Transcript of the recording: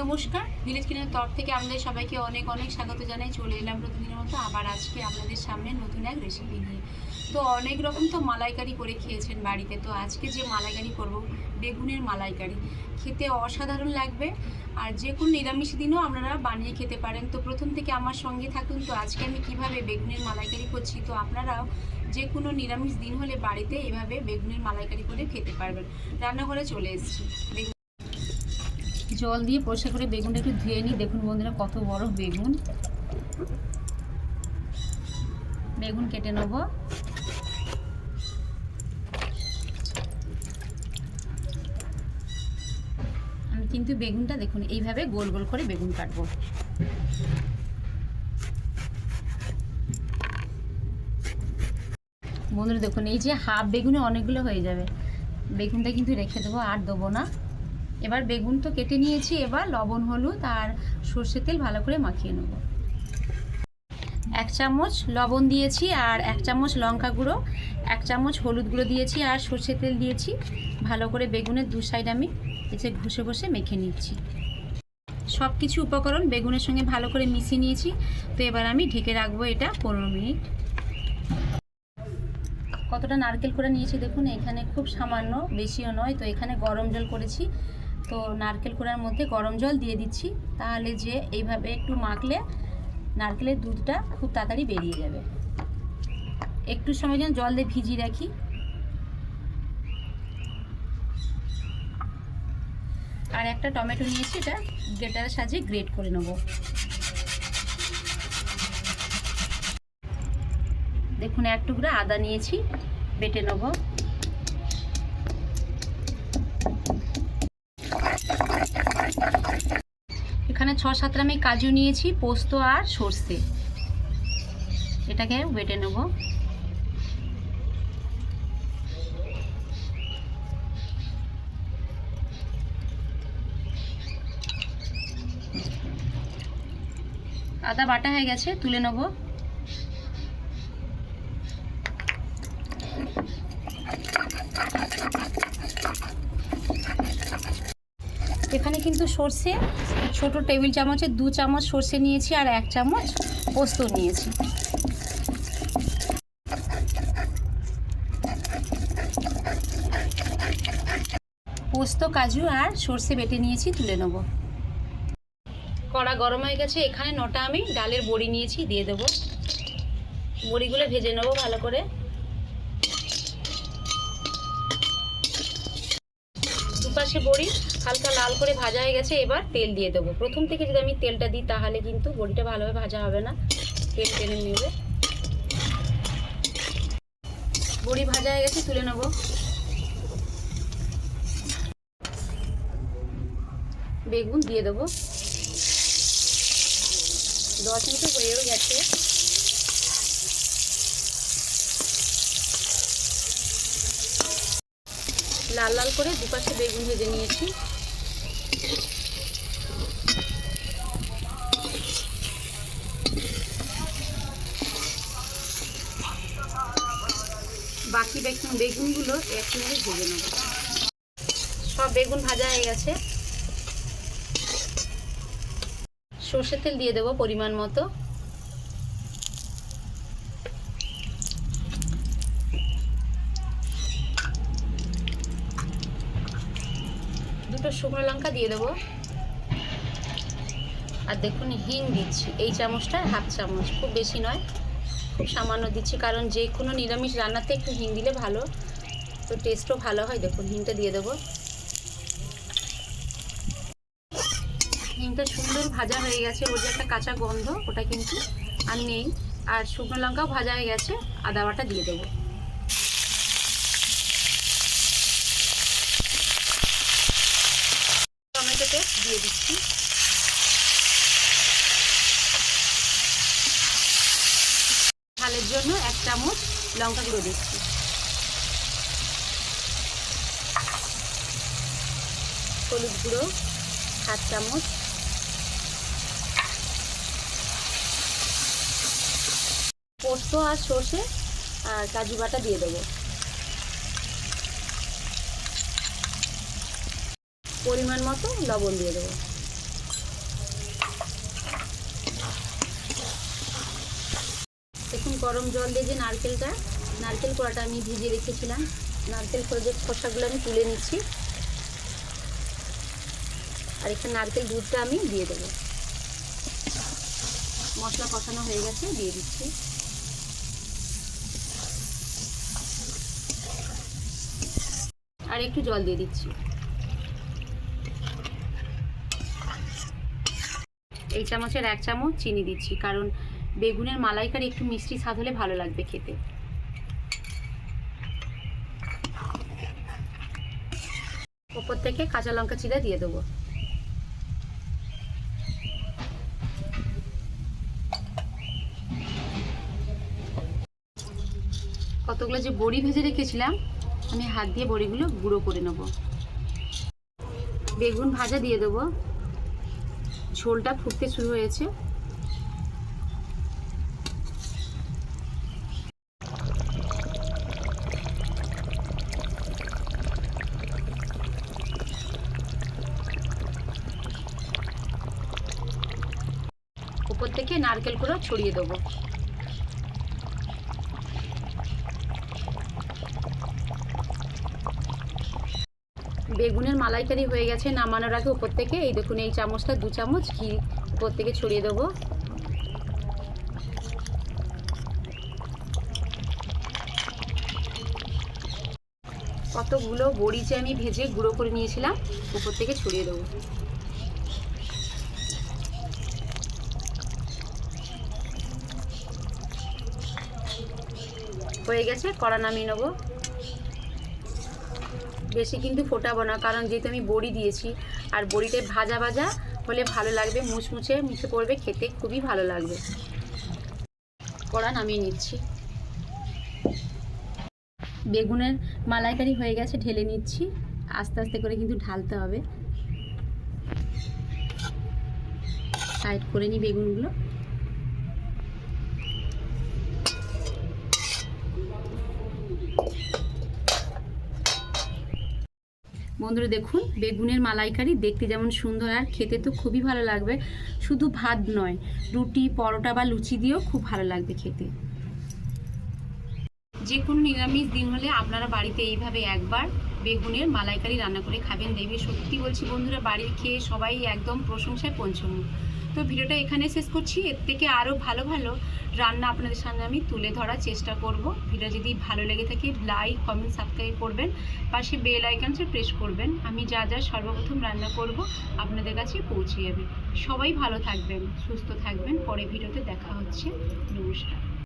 নমস্কার। ভিলেজ কিনের তরফ থেকে আমাদের সবাইকে অনেক অনেক স্বাগত জানাই। চলে এলাম প্রতিদিনের মতো আবার আজকে আপনাদের সামনে নতুন এক রেসিপি নিয়ে। তো অনেক রকম তো মালাইকারি করে খেয়েছেন বাড়িতে। তো আজকে যে মালাইকারি করব, বেগুনের মালাইকারি, খেতে অসাধারণ লাগবে। আর যে কোনো নিরামিষ দিনও আপনারা বানিয়ে খেতে পারেন। তো প্রথম থেকে আমার সঙ্গে থাকুন। তো আজকে আমি কীভাবে বেগুনের মালাইকারি করছি, তো আপনারাও যে কোনো নিরামিষ দিন হলে বাড়িতে এভাবে বেগুনের মালাইকারি করে খেতে পারবেন। রান্নাঘরে চলে এসেছি। জল দিয়ে পরিষ্কার করে বেগুনটা একটু ধুয়ে নিই। দেখুন বন্ধুরা, কত বড় বেগুন। বেগুন কেটে নেব। আমি কিন্তু বেগুনটা দেখুন, এইভাবে গোল গোল করে বেগুন কাটবো। বন্ধুরা, দেখুন, এই যে হাফ বেগুনে অনেকগুলো হয়ে যাবে। বেগুনটা কিন্তু রেখে দেবো আর দেবো না। এবার বেগুন তো কেটে নিয়েছি, এবার লবণ, হলুদ আর সর্ষে তেল ভালো করে মাখিয়ে নেব। এক চামচ লবণ দিয়েছি আর এক চামচ লঙ্কা গুঁড়ো, এক চামচ হলুদ গুঁড়ো দিয়েছি আর সর্ষে তেল দিয়েছি। ভালো করে বেগুনের দু সাইড আমি এসে ঘষে ঘষে মেখে নিচ্ছি। সব কিছু উপকরণ বেগুনের সঙ্গে ভালো করে মিশিয়ে নিয়েছি, তো এবার আমি ঢেকে রাখব এটা পনেরো মিনিট। কতটা নারকেল করে নিয়েছি দেখুন, এখানে খুব সামান্য, বেশিও নয়, তো এখানে গরম জল করেছি। তো নারকেল কোড়ার মধ্যে গরম জল দিয়ে দিচ্ছি, তাহলে যে এইভাবে একটু মাখলে নারকেলের দুধটা খুব তাড়াতাড়ি বেরিয়ে যাবে। একটু সময় যেন জল দিয়ে ভিজিয়ে রাখি। আর একটা টমেটো নিয়েছি, এটা গ্রেটারের সাহায্যে গ্রেট করে নেব। দেখুন, এক টুকরা আদা নিয়েছি, বেটে নেব এখানে ছ সাতটা আমি কাজু নিয়েছি, পোস্ত আর সর্ষে। এটাকে বেটে নেব। আদা বাটা হয়ে গেছে, তুলে নেব। এখানে কিন্তু সর্ষে, ছোট টেবিল চামচের দু চামচ সর্ষে নিয়েছি আর এক চামচ পোস্ত নিয়েছি। পোস্ত, কাজু আর সর্ষে বেটে নিয়েছি, তুলে নেব। কড়া গরম হয়ে গেছে, এখানে নটা আমি ডালের বড়ি নিয়েছি, দিয়ে দেব। বড়িগুলো ভেজে নেব ভালো করে। দুপাশে বড়ি। হালকা লাল করে ভাজা হয়ে গেছে, এবার তেল দিয়ে দেবো। প্রথম থেকে যদি আমি তেলটা দিই, তাহলে কিন্তু বড়িটা ভালোভাবে ভাজা হবে না। তেল টেনে নেবে। বড়ি ভাজা হয়ে গেছে, তুলে নেব। বেগুন দিয়ে দেবো। দশ মিনিট হয়েও গেছে। লাল লাল করে দুপাশে বেগুন ভেজে নিয়েছি। বাকি বেগুন বেগুনগুলো একসঙ্গে ভেজে নেব। সব বেগুন ভাজা হয়ে গেছে। সর্ষের তেল দিয়ে দেবো পরিমাণ মতো। দুটো শুকনো লঙ্কা দিয়ে দেবো। আর দেখুন, হিং দিচ্ছি। এই চামচটা হাফ চামচ, খুব বেশি নয়। খুব সামান্য দিচ্ছি, কারণ যে কোনো নিরামিষ রান্নাতে একটু হিং দিলে ভালো। তো টেস্টও ভালো হয়, দেখুন, হিংটা দিয়ে দেবো। হিংটা সুন্দর ভাজা হয়ে গেছে, ওর যে একটা কাঁচা গন্ধ, ওটা কিন্তু আর নেই। আর শুকনো লঙ্কাও ভাজা হয়ে গেছে, আদা বাটা দিয়ে দেবো টমেটো পেস্ট দিয়ে দিচ্ছি ঝালের জন্য এক চামচ লঙ্কা গুঁড়ো দিচ্ছি। হলুদ গুঁড়ো, হাফ চামচ। পোস্ত আর সর্ষে আর কাজু বাটা দিয়ে দেবো। পরিমাণ মতো লবণ দিয়ে দেবো। গরম জল দিয়ে যে নারকেলটা, নারকেল কোড়াটা আমি ভিজিয়ে রেখেছিলাম। নারকেল যে খোসাগুলো আমি তুলে নিচ্ছি। আর এখানে নারকেল দুধটা আমি দিয়ে দেবো। মশলা কষানো হয়ে গেছে, দিয়ে দিচ্ছি। আর একটু জল দিয়ে দিচ্ছি। এই চামচের এক চামচ চিনি দিচ্ছি, কারণ বেগুনের মালাইকারি একটু মিষ্টি স্বাদ হলে ভালো লাগবে খেতে। ওপর থেকে কাঁচা লঙ্কা চিরা দিয়ে দেবো। কতগুলো যে বড়ি ভেজে রেখেছিলাম, আমি হাত দিয়ে বড়িগুলো গুঁড়ো করে নেব। বেগুন ভাজা দিয়ে দেবো। ঝোলটা ফুটতে শুরু হয়েছে। থেকে নারকেল করে ছড়িয়ে দেবো। বেগুনের মালাইকারি হয়ে গেছে নামানোর আগে উপর থেকে। এই দেখুন, এই চামচটা, দু চামচ ঘি উপর থেকে ছড়িয়ে দেবো। কতগুলো বড়ি যে আমি ভেজে গুঁড়ো করে নিয়েছিলাম, উপর থেকে ছড়িয়ে দেবো। হয়ে গেছে, কড়া নামিয়ে নেব। বেশি কিন্তু ফোটাবো না, কারণ যেহেতু আমি বড়ি দিয়েছি, আর বড়িতে ভাজা ভাজা হলে ভালো লাগবে, মুচমুচে মুখে পড়বে, খেতে খুবই ভালো লাগবে। কড়া নামিয়ে নিচ্ছি। বেগুনের মালাইকারি হয়ে গেছে, ঢেলে নিচ্ছি, আস্তে আস্তে করে কিন্তু ঢালতে হবে। সাইড করে নিই বেগুনগুলো। বন্ধুরা দেখুন, বেগুনের মালাইকারি দেখতে যেমন সুন্দর আর খেতে তো খুবই ভালো লাগবে। শুধু ভাত নয়, রুটি, পরোটা বা লুচি দিয়েও খুব ভালো লাগবে খেতে। যে কোনো নিরামিষ দিন হলে আপনারা বাড়িতে এইভাবে একবার বেগুনের মালাইকারি রান্না করে খাবেন। দেবে সত্যি বলছি বন্ধুরা, বাড়ির খেয়ে সবাই একদম প্রশংসায় পঞ্চমুখ। তো ভিডিওটা এখানে শেষ করছি। এর থেকে আরও ভালো ভালো রান্না আপনাদের সামনে আমি তুলে ধরার চেষ্টা করব। ভিডিও যদি ভালো লেগে থাকে লাইক কমেন্ট সাবস্ক্রাইব করবেন। পাশে বেল আইকনসে প্রেস করবেন। আমি যা যা সর্বপ্রথম রান্না করব আপনাদের কাছে পৌঁছে যাবে। সবাই ভালো থাকবেন, সুস্থ থাকবেন। পরে ভিডিওতে দেখা হচ্ছে। নমস্কার।